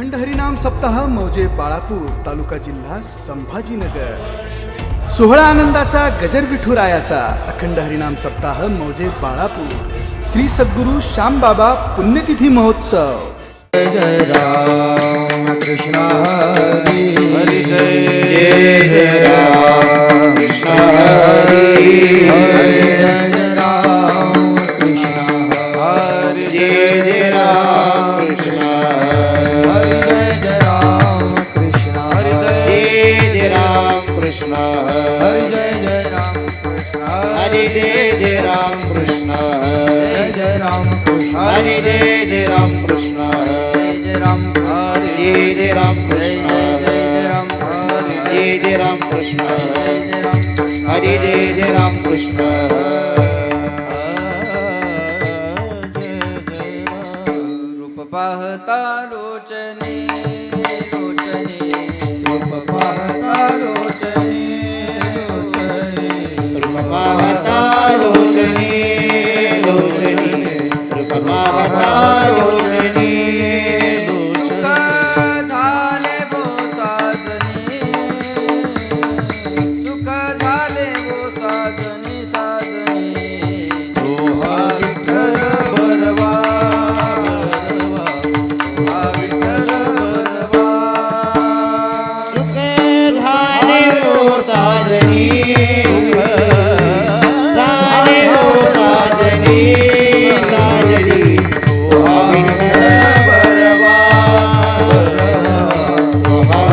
अखंड हरिनाम सप्ताह मौजे बाळापूर तालुका जिल्हा संभाजीनगर. सोहळा आनंदाचा गजर विठुरायाचा अखंड हरिनाम सप्ताह मौजे बाळापूर. श्री सद्गुरू श्यामबाबा पुण्यतिथी महोत्सव. हरी. जय जय राम.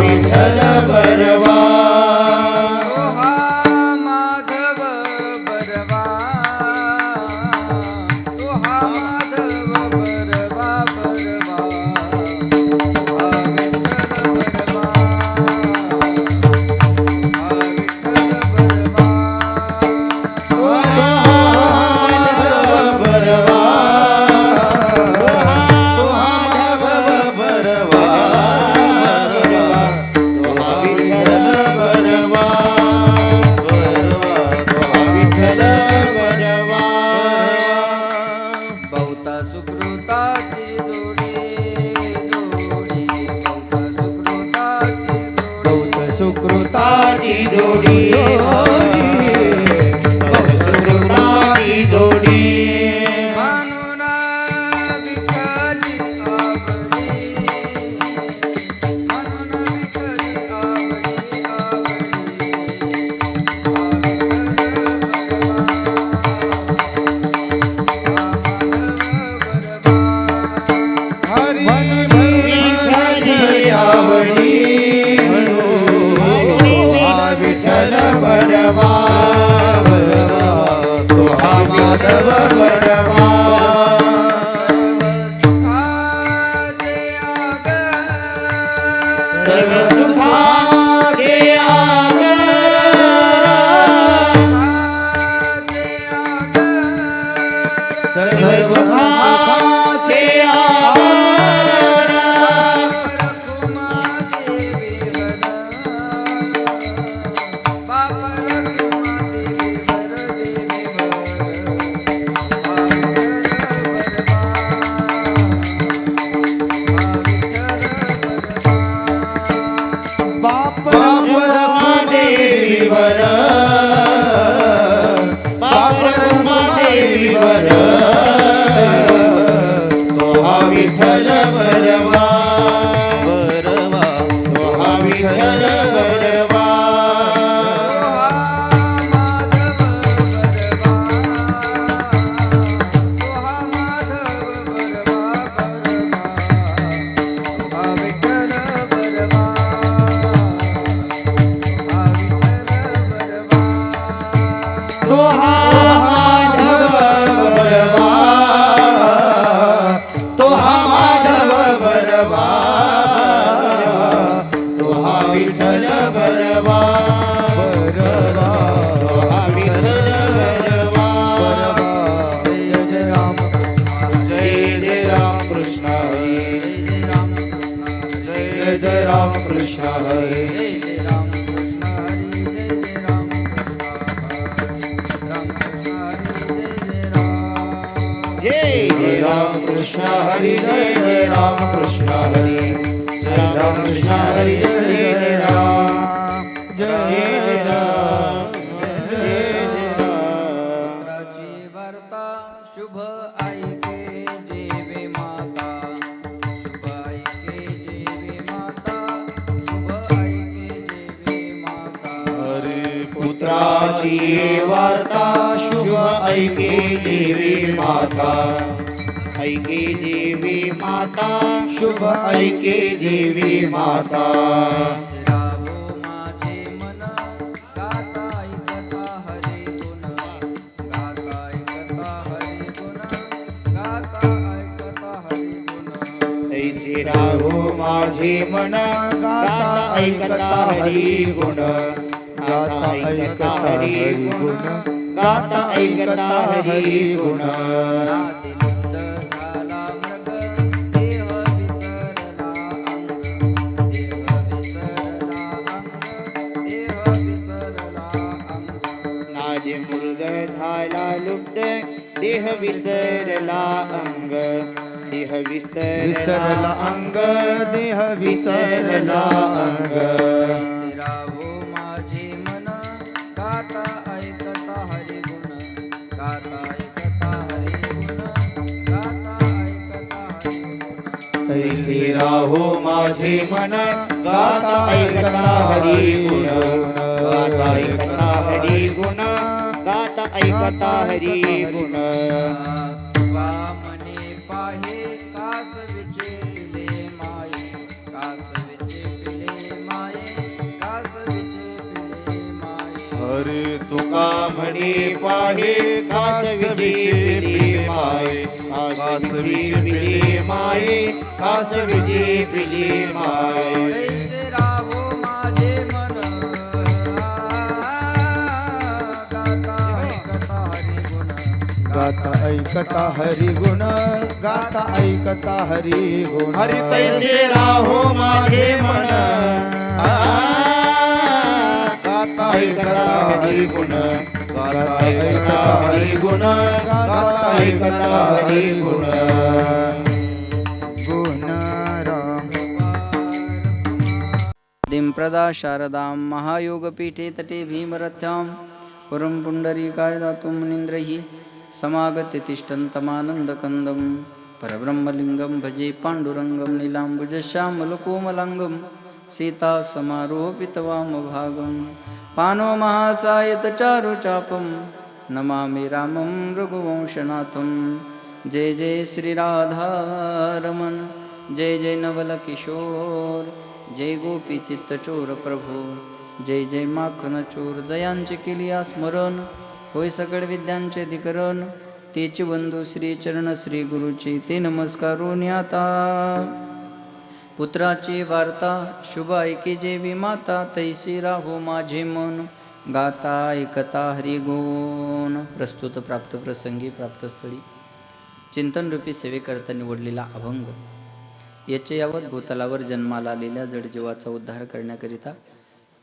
विठ्ठल पुत्राची वार्ता शुभ ऐके देवी माता. ऐके देवी माता शुभ ऐके देवी माता. राहो माझे मन गाता ऐकता हरी गुण. गाता ऐकता हरी गुण गाता ऐकता हरी गुण. ऐसे राहो माझे मन गाता ऐकता हरी गुण. गाता ऐकता हरी गुण गाता ऐकता हरी गुण. देह विसरला अंग देह विसरला अंग देह विसरला अंग झाला लुप्त देह विसरला अंग. देह विसरला अंग देह विसरला अंग. राहो माझे मन गाता ऐकता हरी गुण गाता ऐकता हरी गुण गाता ऐकता हरी गुण. पाहे कास विचे पिले माये कास विचे पिले माये कास विचे पिले माये. हरे तुका म्हणे पाहे कास विजे पिले माये कास विजे पिले माये कास विजे पिले माये. कैसे राहो माझे मन. गाता ऐकता हरी गुण गाता ऐकता हरी गुण हरी गुण हरी तैसे राहो माझे मन. गाता ऐकता हरी गुण गाता ऐकता हरी गुण गाता ऐकता हरी गुण दिंप्रदा शारदां महायोगपीठे तटे भीमरथ्यां पुरं पुण्डरीकाय दातुं मुनीन्द्रैः समागत्य तिष्ठन्तमानन्दकन्दं परब्रह्मलिङ्गं भजे पाण्डुरङ्गं नीलाम्बुजश्यामलकोमलाङ्गं सीतासमारोपितवामभागं पानो महासायतचारुचापं नमामि रामं रघुवंशनाथं। जय जय श्रीराधारमण जय जय नवलकिशोर जय गोपी चित्तचोर प्रभू जय जय माखन चोर जयांचे केली स्मरण होय सकळ विद्यांचे अधिकरण तेचे बंधू श्री चरण श्री गुरुचे ते नमस्कारून आता. पुत्राची वार्ता शुभ ऐके जेवी माता तैसी राहो माझे मन गाता ऐकता हरी गुण. प्रस्तुत प्राप्त प्रसंगी प्राप्तस्थळी चिंतनरूपी सेवेकरता निवडलेला अभंग. याचे यावत भूतलावर जन्माला आलेल्या जडजीवाचा उद्धार करण्याकरिता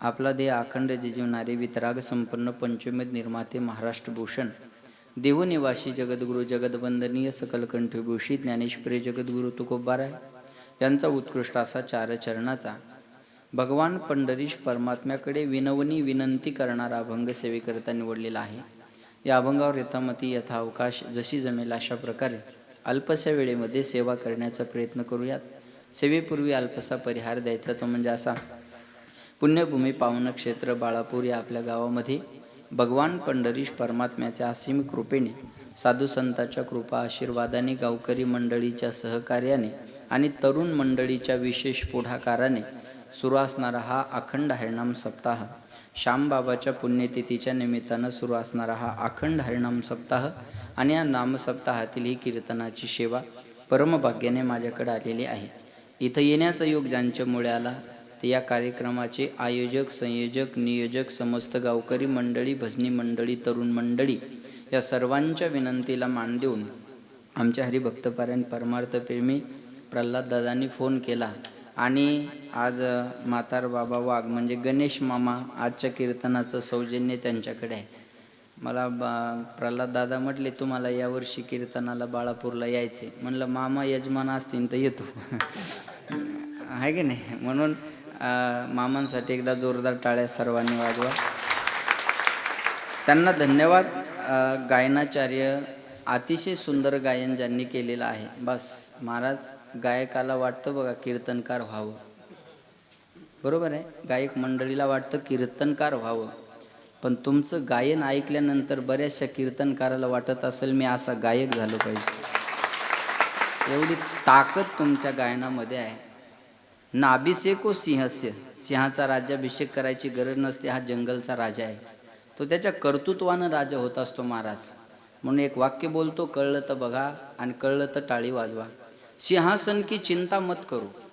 आपला देह अखंड जिजीवणारे वितराग संपन्न पंचमेद निर्माते महाराष्ट्र भूषण देवनिवासी जगद्गुरु जगदवंदनीय सकलकंठभूषी ज्ञानेश्वरी जगद्गुरु तुकोबाराय यांचा उत्कृष्ट असा चार चरणाचा भगवान पंढरीश परमात्म्याकडे विनवनी विनंती करणारा अभंग सेवेकरिता निवडलेला आहे. या अभंगावर यथामती यथावकाश जशी जमेल अशा प्रकारे अल्पशा वेळेमध्ये सेवा करण्याचा प्रयत्न करूयात. सेवेपूर्वी अल्पसा परिहार द्यायचा तो म्हणजे असा पुण्यभूमी पावन क्षेत्र बाळापूर या आपल्या गावामध्ये भगवान पंढरीश परमात्म्याच्या असीम कृपेने साधू संतांच्या कृपा आशीर्वादाने गावकरी मंडळीच्या सहकार्याने आणि तरुण मंडळीच्या विशेष पुढाकाराने सुरू असणारा हा अखंड हरिणाम सप्ताह श्यामबाबाच्या पुण्यतिथीच्या निमित्तानं सुरू असणारा हा अखंड हरिणाम सप्ताह आणि या नामसप्ताहातील ही कीर्तनाची सेवा परमभाग्याने माझ्याकडे आलेली आहे. इथं येण्याचा योग ज्यांच्यामुळे आला ते या कार्यक्रमाचे आयोजक संयोजक नियोजक समस्त गावकरी मंडळी भजनी मंडळी तरुण मंडळी या सर्वांच्या विनंतीला मान देऊन आमच्या हरिभक्तपारायण परमार्थप्रेमी प्रल्हाद दादांनी फोन केला आणि आज म्हातार बाबा वाघ म्हणजे गणेश मामा आजच्या कीर्तनाचं सौजन्य त्यांच्याकडे आहे. मला बा प्रल्हाद दादा म्हटले तुम्हाला यावर्षी कीर्तनाला बाळापूरला यायचे म्हणलं मामा यजमान असतील तर येतो. आहे की नाही? म्हणून मामांसाठी एकदा जोरदार टाळ्या सर्वांनी वाजवा. त्यांना धन्यवाद. गायनाचार्य अतिशय सुंदर गायन ज्यांनी केलेलं आहे. बस महाराज गायकाला वाटतं बघा कीर्तनकार व्हावं. बरोबर आहे? गायक मंडळीला वाटतं कीर्तनकार व्हावं. पण तुमचं गायन ऐकल्यानंतर बऱ्याचशा कीर्तनकाराला वाटत असेल मी असा गायक झालो पाहिजे. एवढी ताकद तुमच्या गायनामध्ये आहे. नाभिसेको सिंहस्य. सिंहाचा राज्याभिषेक करायची गरज नसते हा जंगलचा राजा आहे. तो त्याच्या कर्तृत्वानं राजा होत असतो महाराज. म्हणून एक वाक्य बोलतो कळलं तर बघा आणि कळलं तर टाळी वाजवा. सिंहासन की चिंता मत करू.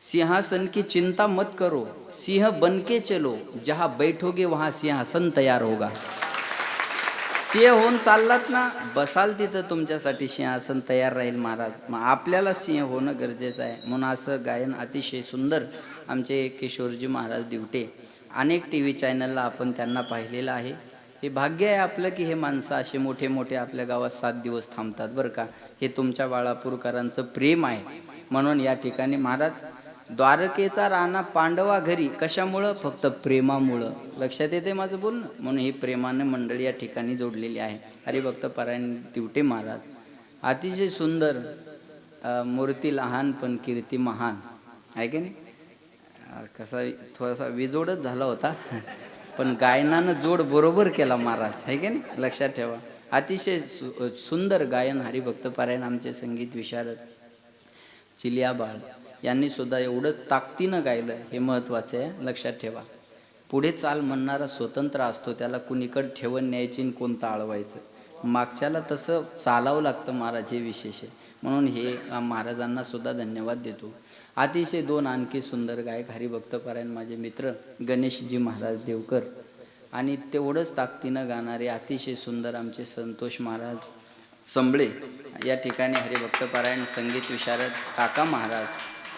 सिंहासन की चिंता मत करो सिंह बनके चलो जहाँ बैठोगे वहाँ सिंहासन तयार होगा। सिंह होऊन चाललात ना बसाल तिथं तुमच्यासाठी सिंहासन तयार राहील महाराज. मग आपल्याला सिंह होणं गरजेचं आहे. म्हणून असं गायन अतिशय सुंदर आमचे किशोरजी महाराज दिवटे. अनेक टी व्ही चॅनलला आपण त्यांना पाहिलेलं आहे. हे भाग्य आहे आपलं की हे माणसं असे मोठे मोठे आपल्या गावात सात दिवस थांबतात बरं का. हे तुमच्या बाळापूरकरांचं प्रेम आहे. म्हणून या ठिकाणी महाराज द्वारकेचा राणा पांडवा घरी कशामुळं? फक्त प्रेमामुळं. लक्षात येते माझं बोलणं? म्हणून ही प्रेमानं मंडळी या ठिकाणी जोडलेली आहे. हरिभक्त परायण तिवटे महाराज. अतिशय सुंदर मूर्ती लहान पण कीर्ती महान. आहे की नाही? कसा थोडासा विजोडच झाला होता. पण गायनानं जोड बरोबर केला महाराज. आहे की नाही? लक्षात ठेवा. अतिशय सु सुंदर गायन हरिभक्त परायण आमचे संगीत विशारद चिलिया बाळ यांनी सुद्धा एवढंच ताकदीनं गायलं हे महत्त्वाचं आहे लक्षात ठेवा. पुढे चाल म्हणणारा स्वतंत्र असतो त्याला कुणीकडे ठेवण न्यायची आणि कोणतं आळवायचं. मागच्याला तसं चालावं लागतं महाराज हे विशेष आहे. म्हणून हे महाराजांना सुद्धा धन्यवाद देतो. अतिशय दोन आणखी सुंदर गायक हरिभक्तपरायण माझे मित्र गणेशजी महाराज देवकर. आणि तेवढंच ताकदीनं गाणारे अतिशय सुंदर आमचे संतोष महाराज संबळे. या ठिकाणी हरिभक्तपरायण संगीत विशारद काका महाराज.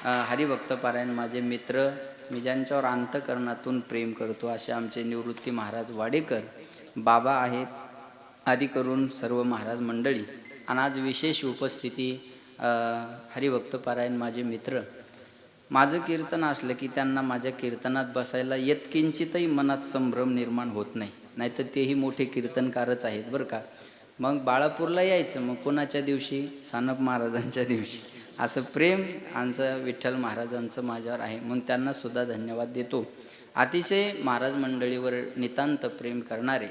हरिभक्तपारायण माझे मित्र मी ज्यांच्यावर अंतकरणातून प्रेम करतो असे आमचे निवृत्ती महाराज वाडेकर बाबा आहेत आदी करून सर्व महाराज मंडळी. आणि आज विशेष उपस्थिती हरिभक्तपारायण माझे मित्र. माझं कीर्तन असलं की त्यांना माझ्या कीर्तनात बसायला यत्किंचितही मनात संभ्रम निर्माण होत नाही. नाहीतर तेही मोठे कीर्तनकारच आहेत बरं का. मग बाळापूरला यायचं मग कोणाच्या दिवशी? सानप महाराजांच्या दिवशी. असं प्रेम आमचं विठ्ठल महाराजांचं माझ्यावर आहे म्हणून त्यांना सुद्धा धन्यवाद देतो. अतिशय महाराज मंडळीवर नितांत प्रेम करणारे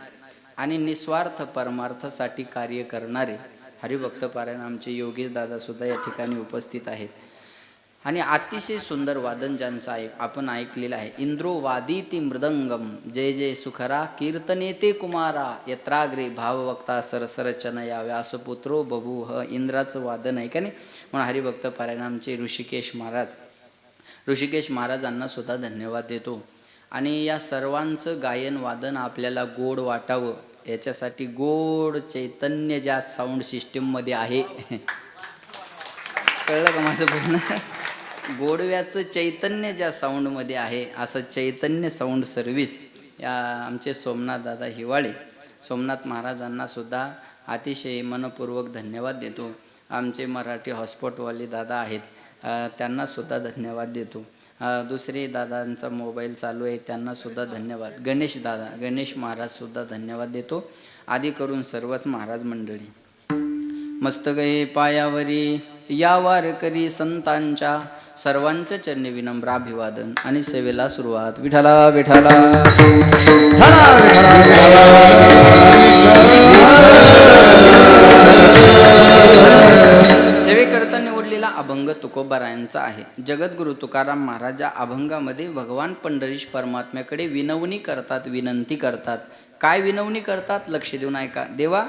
आणि निस्वार्थ परमार्थासाठी कार्य करणारे हरिभक्तपारायण आमचे योगेश दादा सुद्धा या ठिकाणी उपस्थित आहेत. आणि अतिशय सुंदर वादन ज्यांचं आहे आपण ऐकलेलं आहे. इंद्रोवादी ती मृदंगम जय जय सुखरा कीर्तनेते कुमारा यत्राग्रे भाववक्ता सरसर चनया व्यासपुत्रो बभू ह इंद्राचं वादन आहे का नाही? म्हणून हरिभक्त परिणामचे ऋषिकेश महाराज ऋषिकेश महाराजांना सुद्धा धन्यवाद देतो. आणि या सर्वांचं गायन वादन आपल्याला गोड वाटावं याच्यासाठी गोड चैतन्य ज्या साऊंड सिस्टीममध्ये आहे. कळलं का माझं बोलणं? गोडव्याचं चैतन्य ज्या साऊंडमध्ये आहे असं चैतन्य साऊंड सर्व्हिस या आमचे सोमनाथ दादा हिवाळे सोमनाथ महाराजांना सुद्धा अतिशय मनपूर्वक धन्यवाद देतो. आमचे मराठी हॉस्पॉटवाले दादा आहेत त्यांनासुद्धा त्यांना सुद्धा धन्यवाद देतो. दुसरे दादांचा मोबाईल चालू आहे त्यांना सुद्धा धन्यवाद. गणेश दादा गणेश महाराज सुद्धा धन्यवाद देतो. आदी करून सर्वच महाराज मंडळी. मस्तक हे पायावरी. या वारकरी संतांच्या सर्वांच्या चरणी विनम्र अभिवादन आणि सेवेला सुरुवात. विठाला विठाला सेवेकरता निवडलेला अभंग तुकोबारायांचा आहे. जगद्गुरु तुकाराम महाराज या अभंगामध्ये भगवान पंढरीश परमात्म्याकडे विनवणी करतात विनंती करतात. काय विनवणी करतात? लक्ष देऊन ऐका देवा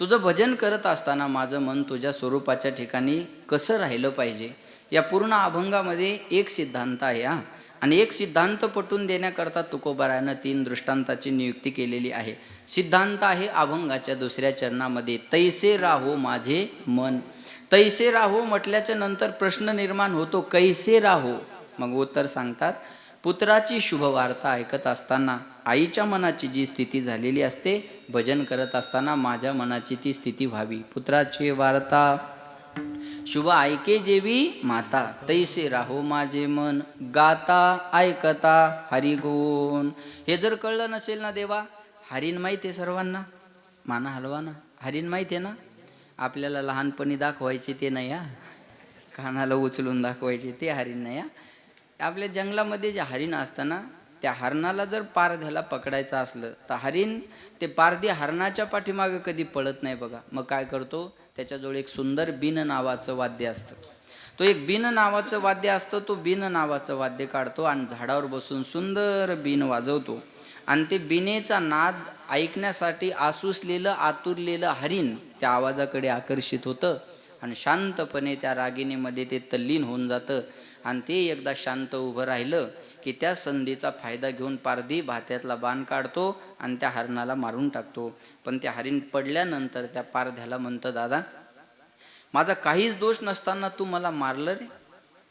तुझं भजन करत असताना माझं मन तुझ्या स्वरूपाच्या ठिकाणी कसं राहिलं पाहिजे? या पूर्ण अभंगामध्ये एक सिद्धांत आहे हा. आणि एक सिद्धांत पटवून देण्याकरता तुकोबारायानं तीन दृष्टांताची नियुक्ती केलेली आहे. सिद्धांत आहे अभंगाच्या दुसऱ्या चरणामध्ये तैसे राहो माझे मन. तैसे राहो म्हटल्याच्या नंतर प्रश्न निर्माण होतो कैसे राहो? मग उत्तर सांगतात पुत्राची शुभ वार्ता ऐकत असताना आईच्या मनाची जी स्थिती झालेली असते भजन करत असताना माझ्या मनाची ती स्थिती व्हावी. पुत्राची वार्ता शुभ ऐके जेवी माता तैसे राहो माझे मन गाता ऐकता हरिगुण. हे जर कळलं नसेल ना देवा हरिण माहीत आहे सर्वांना? माना हलवा ना हरिण माहीत आहे ना? आपल्याला लहानपणी दाखवायचे ते नाही हा? कानाला उचलून दाखवायचे ते हरिण नाही हा? आपल्या जंगलामध्ये जे हरिण असतं ना त्या हरणाला जर पारध्याला पकडायचं असलं तर हरिण ते पारधी हरणाच्या पाठीमागे कधी पळत नाही बघा. मग काय करतो? त्याच्याजवळ एक सुंदर बिन नावाचं वाद्य असतं. तो एक बिन नावाचं वाद्य असतं तो बिन नावाचं वाद्य काढतो आणि झाडावर बसून सुंदर बिन वाजवतो. आणि ते बिनेचा नाद ऐकण्यासाठी आसुसलेलं आतुरलेलं हरिण त्या आवाजाकडे आकर्षित होतं आणि शांतपणे त्या रागिणीमध्ये ते तल्लीन होऊन जातं. आणि ते एकदा शांत उभं राहिलं की त्या संधीचा फायदा घेऊन पारधी भात्यातला बाण काढतो आणि त्या हरणाला मारून टाकतो. पण त्या हरिण पडल्यानंतर त्या पारध्याला म्हणतं दादा माझा काहीच दोष नसताना तू मला मारलं रे?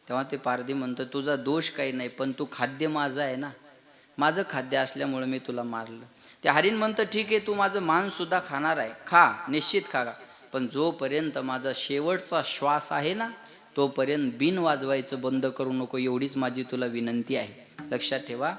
तेव्हा ते पारधी म्हणतं तुझा दोष काही नाही पण तू खाद्य माझं आहे ना. माझं खाद्य असल्यामुळे मी तुला मारलं. ते हरिण म्हणतं ठीक आहे तू माझं मानसुद्धा खाणार आहे. खा निश्चित खा पण जोपर्यंत माझा शेवटचा श्वास आहे ना तोपर्यंत बिन वाजवायचं बंद करू नको एवढीच माझी तुला विनंती आहे. लक्षात ठेवा.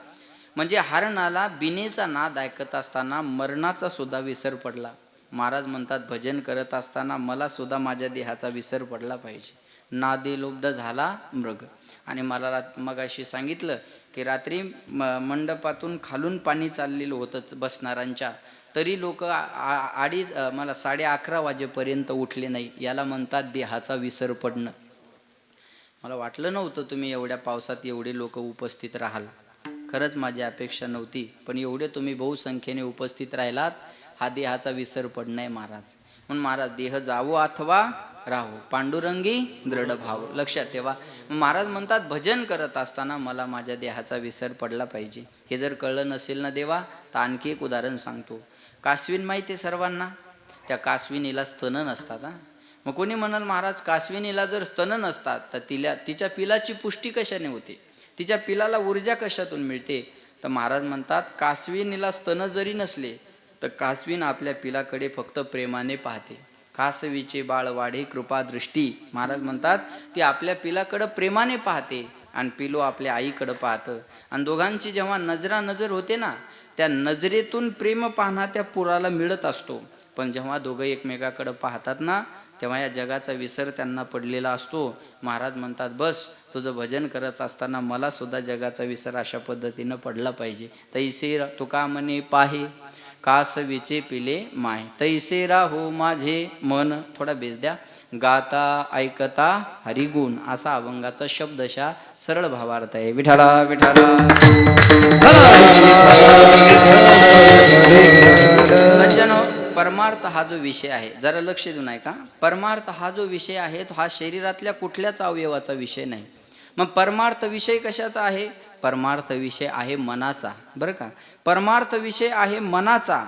म्हणजे हरणाला बिनेचा नाद ऐकत असताना मरणाचा सुद्धा विसर पडला. महाराज म्हणतात भजन करत असताना मला सुद्धा माझ्या देहाचा विसर पडला पाहिजे. नादे लुब्ध झाला मृग. आणि मला रात मगाशी सांगितलं की रात्री म मंडपातून खालून पाणी चाललेलं होतं बसणाऱ्यांच्या. तरी लोक अडीच मला साडे अकरा वाजेपर्यंत उठले नाही. याला म्हणतात देहाचा विसर पडणं. मला वाटलं नव्हतं तुम्ही एवढ्या पावसात एवढे लोक उपस्थित राहाल. खरंच माझी अपेक्षा नव्हती पण एवढे तुम्ही बहुसंख्येने उपस्थित राहिलात हा देहाचा विसर पडणं आहे महाराज. म्हणून महाराज देह जावो अथवा राहो. पांडुरंगी दृढ भाव. लक्षात ठेवा. महाराज म्हणतात भजन करत असताना मला माझ्या देहाचा विसर पडला पाहिजे. हे जर कळलं नसेल ना देवा तर आणखी एक उदाहरण सांगतो. कासवीन माहिती आहे सर्वांना? त्या कासविनीला स्तन नसतात हा. मग कोणी म्हणाल महाराज कासविनीला जर स्तन नसतात तर तिला तिच्या पिलाची पुष्टी कशाने होते? तिच्या पिलाला ऊर्जा कशातून मिळते? तर महाराज म्हणतात कासविनीला स्तन जरी नसले तर कासवीन आपल्या पिलाकडे फक्त प्रेमाने पाहते. कासवीचे बाळ वाढे कृपा दृष्टी महाराज म्हणतात ती आपल्या पिलाकडं प्रेमाने पाहते आणि पिलो आपल्या आईकडं पाहतं. आणि दोघांची जेव्हा नजरा नजर होते ना त्या नजरेतून प्रेम पाहणा त्या पुराला मिळत असतो. पण जेव्हा दोघं एकमेकाकडं पाहतात ना तेव्हा या जगाचा विसर त्यांना पडलेला असतो महाराज म्हणतात बस तुझं भजन करत असताना मला सुद्धा जगाचा विसर अशा पद्धतीनं पडला पाहिजे तैसे तुका म्हणे पाहे कासवीचे पिले माय तैसे राहो माझे मन थोडा बेस द्या गाता ऐकता हरिगुण असा अभंगाचा शब्दशा सरळ भावार्थ आहे विठाला विठाला सज्जन परमार्थ हा जो विषय आहे जरा लक्ष देऊन आहे का परमार्थ हा जो विषय आहे तो हा शरीरातल्या कुठल्याच अवयवाचा विषय नाही. मग परमार्थ विषय कशाचा आहे? परमार्थ विषय आहे मनाचा. बरं का? परमार्थ विषय आहे मनाचा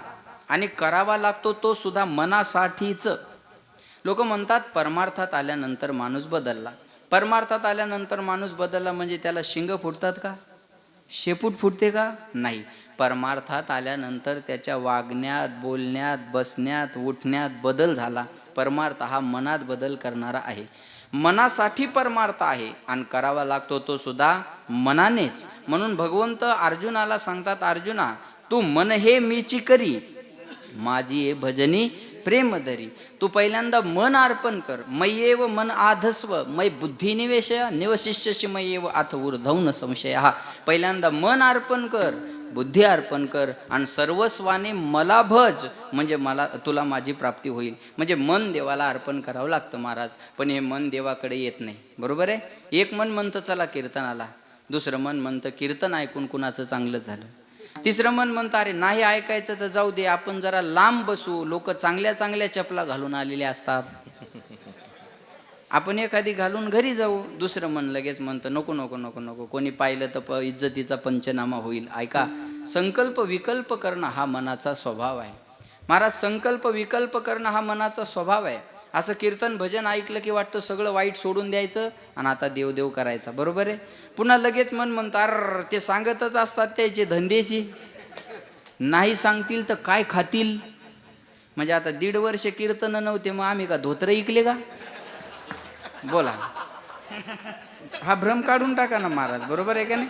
आणि करावा लागतो तो सुद्धा मनासाठीच. लोक म्हणतात परमार्थात आल्यानंतर माणूस बदलला. परमार्थात आल्यानंतर माणूस बदलला म्हणजे त्याला शिंग फुटतात का? शेपूट फुटते का? नाही. परमार्थात आल्यानंतर त्याच्या वागण्यात बोलण्यात बसण्यात उठण्यात बदल झाला. परमार्थ हा मनात बदल करणारा आहे. मनासाठी परमार्थ आहे. आणि करावा लागतो तो सुद्धा मनानेच. म्हणून भगवंत अर्जुनाला सांगतात अर्जुना तू मन हे मीची करी. माझी हे भजनी प्रेम धरी. तू पहिल्यांदा मन अर्पण कर. मयेव मन आधस्व. मय बुद्धी निवेश निवशिष्यशी मयेव आथ ऊर्धवून संशय. हा पहिल्यांदा मन अर्पण कर. बुद्धी अर्पण कर आणि सर्वस्वाने मला भज म्हणजे मला तुला माझी प्राप्ती होईल. म्हणजे मन देवाला अर्पण करावं लागतं महाराज पण हे मन देवाकडे येत नाही. बरोबर आहे? एक मन म्हणतं चला कीर्तनाला. दुसरं मन म्हणतं कीर्तन ऐकून कुणाचं चांगलं झालं? तिसरं मन म्हणतं अरे नाही ऐकायचं तर जाऊ दे आपण जरा लांब बसू. लोक चांगल्या चांगल्या चपला घालून आलेले असतात. आपण एखादी घालून घरी जाऊ दुसरं मन लगेच म्हणतं नको नको नको नको कोणी पाहिलं तर प इज्जतीचा पंचनामा होईल. ऐका संकल्प विकल्प करणं हा मनाचा स्वभाव आहे. महाराज संकल्प विकल्प करणं हा मनाचा स्वभाव आहे. असं कीर्तन भजन ऐकलं की वाटतं सगळं वाईट सोडून द्यायचं आणि आता देवदेव करायचा. बरोबर आहे? पुन्हा लगेच मन म्हणतं अर ते सांगतच असतात त्याचे धंद्याची नाही सांगतील तर काय खातील? म्हणजे आता दीड वर्ष कीर्तन नव्हते मग आम्ही का धोत्र ऐकले का? बोला. हा भ्रम काढून टाका ना महाराज बरोबर आहे का नाही?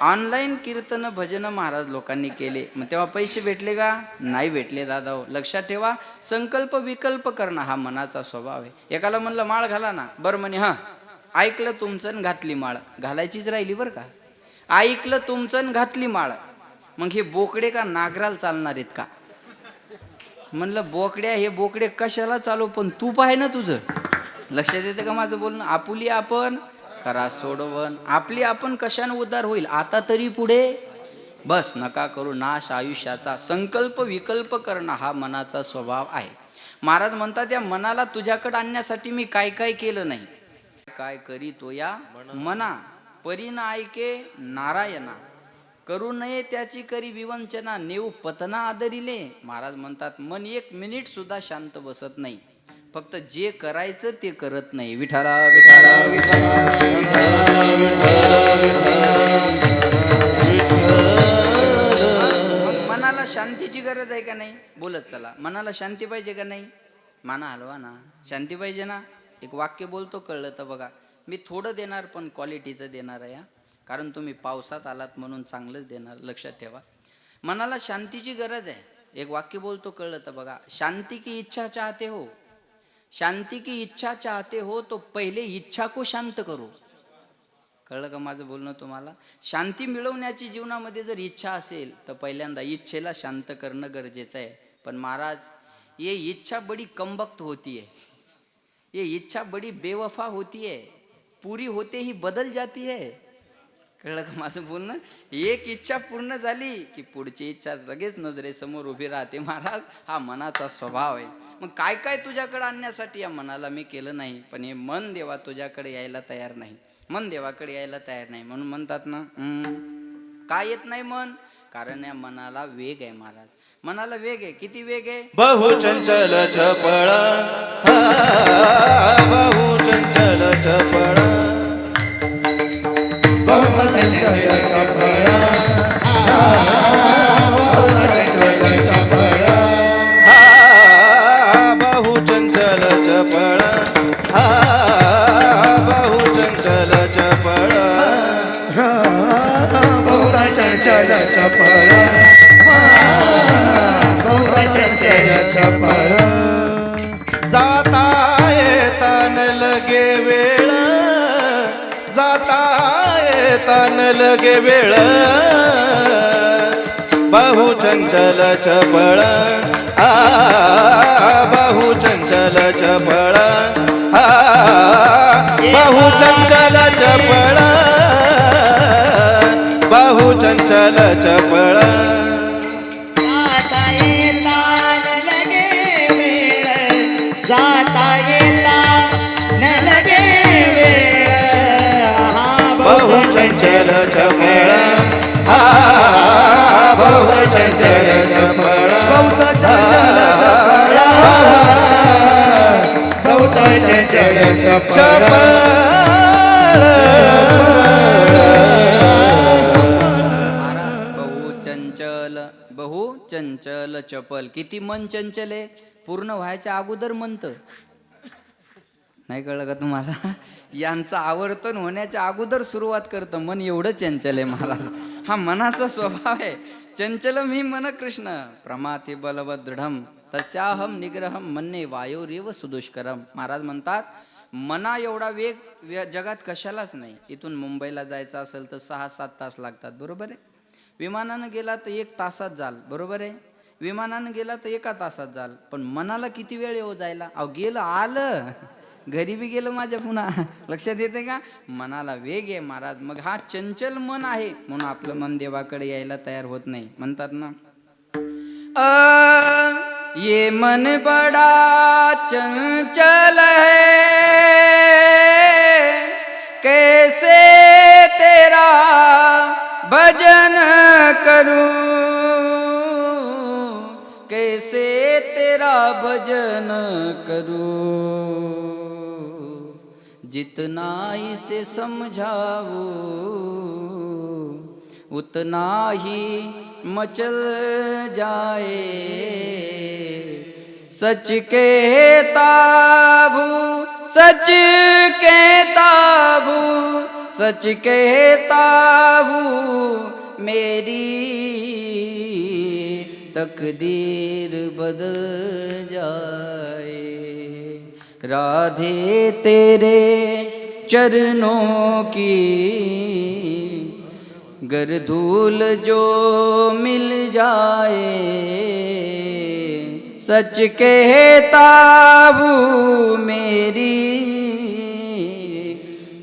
ऑनलाईन कीर्तन भजन महाराज लोकांनी केले. मग तेव्हा पैसे भेटले का? नाही भेटले दादा हो. लक्षात ठेवा संकल्प विकल्प करणं हा मनाचा स्वभाव आहे. एकाला म्हणलं माळ घाला ना. बरं म्हणे हां. ऐकलं तुमचं घातली माळ. घालायचीच राहिली बरं का? ऐकलं तुमचं घातली माळ. मग हे बोकडे का नागराल चालणार आहेत का? म्हणलं बोकड्या हे बोकडे कशाला चालू? पण तू पाहे ना तुझं. लक्षात येतं का माझं बोलणं? आपुली आपण करा सोडवण. आपली आपण कशाने उद्धार होईल? आता तरी पुढे? बस नका करू नाश आयुष्याचा संकल्प विकल्प करणं हा मनाचा स्वभाव आहे. महाराज म्हणतात या मनाला तुझ्याकडे आणण्यासाठी मी काय काय केलं नाही? काय करीतो या मना? परीन ऐके नारायणा. करू नये त्याची करी विवंचना. नेऊ पतना आदरिले. महाराज म्हणतात मन एक मिनिट सुद्धा शांत बसत नाही. फक्त जे करायचं ते करत नाही. विठाला विठाला मग मनाला शांतीची गरज आहे का नाही? बोलत चला. मनाला शांती पाहिजे का नाही? माना हलवा ना. शांती पाहिजे ना? एक वाक्य बोलतो कळलं तर बघा. मी थोडं देणार पण क्वालिटीचं देणार आहे कारण तुम्ही पावसात आलात म्हणून चांगलंच देणार. लक्षात ठेवा. मनाला शांतीची गरज आहे. एक वाक्य बोलतो कळलं तर बघा. शांती की इच्छा चाहते हो. शांती की इच्छा चाहते हो तो पहिले इच्छा को शांत करो. कळलं का माझं बोलणं तुम्हाला? शांती मिळवण्याची जीवनामध्ये जर इच्छा असेल तर पहिल्यांदा इच्छेला शांत करणं गरजेचं आहे. पण महाराज ये इच्छा बडी कमबक्त होती है ये इच्छा बडी बेवफा होती है पूरी होते ही बदल जाती है कळलं का माझं बोलणं एक इच्छा पूर्ण झाली की पुढची इच्छा लगेच नजरेसमोर उभी राहते महाराज हा मनाचा स्वभाव आहे मग काय काय तुझ्याकडे आणण्यासाठी या मनाला मी केलं नाही पण हे मन देवा तुझ्याकडे यायला तयार नाही मन देवाकडे यायला तयार नाही म्हणून म्हणतात ना हम्म, काय येत नाही मन कारण या मनाला वेग आहे महाराज मनाला वेग आहे किती वेग आहे बहु चंचल चपळ बहु चंचल चपळ लगे वेळ. बहु चंचल चपळ आ बहु चंचल चपळ आ बहु चंचल चपळ बहु चंचल चपळ जाता बहु चंचल बहु चंचल चपल. किती मन चंचल आहे. पूर्ण व्हायच्या अगोदर म्हणत नाही कळलं का तुम्हाला? यांचं आवर्तन होण्याच्या अगोदर सुरुवात करतं. मन एवढं चंचल आहे महाराज हा मनाचा स्वभाव आहे. चंचल मी मन कृष्ण. प्रमाथे बलव दृढम तस्याहम निग्रहम म्हणणे वायोरेव सुदुष्करम महाराज म्हणतात मना एवढा वेग वे- जगात कशालाच नाही. इथून मुंबईला जायचं असेल तर सहा सात तास लागतात बरोबर आहे? विमानानं गेला तर एक तासात जाल बरोबर आहे? विमानानं गेला तर एका तासात जाल. पण मनाला किती वेळ येऊ जायला? अहो गेलं आलं. घरी बी गेलं माझ्या पुन्हा. लक्षात येते का? मनाला वेग आहे महाराज. मग हा चंचल मन आहे म्हणून आपलं मन देवाकडे यायला तयार होत नाही. म्हणतात ना ये मन बड़ा चंचल है। कैसे तेरा भजन करूँ? कैसे तेरा भजन करूँ? जितना इसे समझाऊं उतना ही मचल जाए। सच के ताबू सच कहता हूँ, सच के ताबू मेरी तकदीर बदल जाए। राधे तेरे चरणों की गर धूल जो मिल जाए सच कहता हूँ मेरी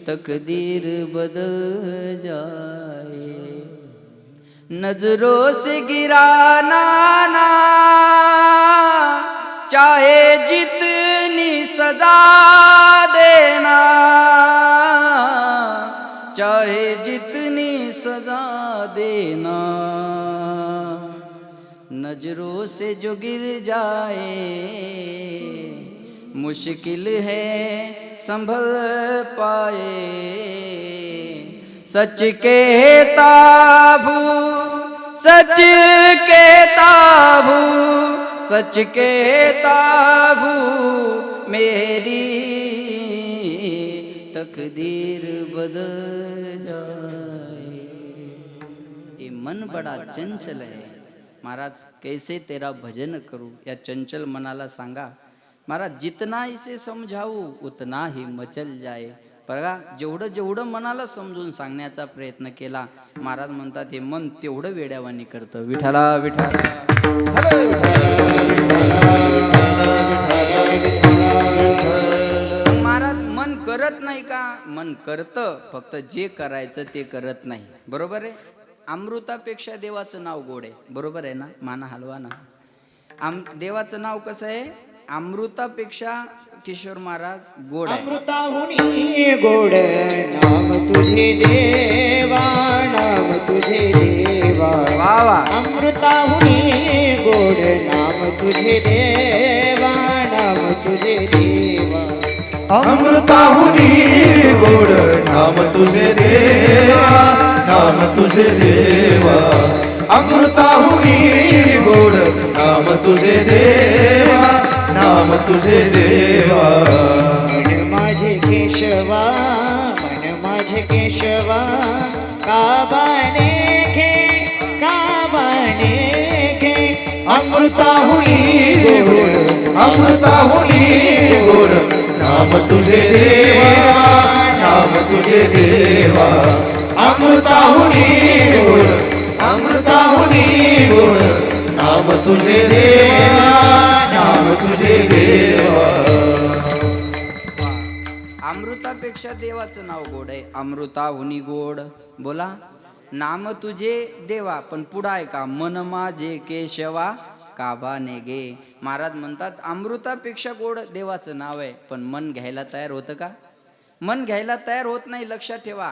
तकदीर बदल जाए। नजरों से गिराना ना चाहे जितनी सजा देना चाहे जित सजा देना। नज़रों से जो गिर जाए, मुश्किल है संभल पाए। सच के ताबू सच के ताबू सच के ताबू मेरी तकदीर बदल बड़ा चंचल है महाराज कैसे तेरा भजन करू? या चंचल मनाला सांगा महाराज जितना इसे समजावू उतना ही मचल जाय बघा जेवढं जेवढं मनाला समजून सांगण्याचा प्रयत्न केला महाराज म्हणतात हे मन तेवढं वेड्यावानी करतं. विठाला विठाला महाराज मन करत नाही का? मन करतं फक्त जे करायचं ते करत नाही. बरोबर आहे? अमृतापेक्षा देवाचं नाव गोड आहे. बरोबर आहे ना? माना हलवा ना. आम देवाचं नाव कसं आहे? अमृतापेक्षा किशोर महाराज गोड आहे. अमृताहुनी गोड नाम तुझे देवा नाम तुझे देवा. वा वा. अमृताहुनी गोड नाम तुझे देवा नाम तुझे देवा. अमृताहुनी गोड नाम तुझे देवा नाम तुझे देवा। अमृता अमृताहुनी गोड नाम तुझे देवा। नाम तुझे देवा। मन माझे केशवा मन माझे केशवा। काबाने घे काबाने घे अमृताहुनी गोड अमृताहुनी गोड नाम तुझे देवा। नाम तुझे देवा। अमृताहुनी गुण अमृताहुनी गुण नाम तुझे देवा नाम तुझे देवा. अमृतापेक्षा देवाचं नाव गोड आहे. अमृताहुनी गोड. बोला. नाम तुझे देवा पण पुढं आहे का? मन माझे केशवा काबा नेगे. महाराज म्हणतात अमृतापेक्षा गोड देवाचं नाव आहे पण मन घ्यायला तयार होतं का? मन घ्यायला तयार होत नाही लक्षात ठेवा.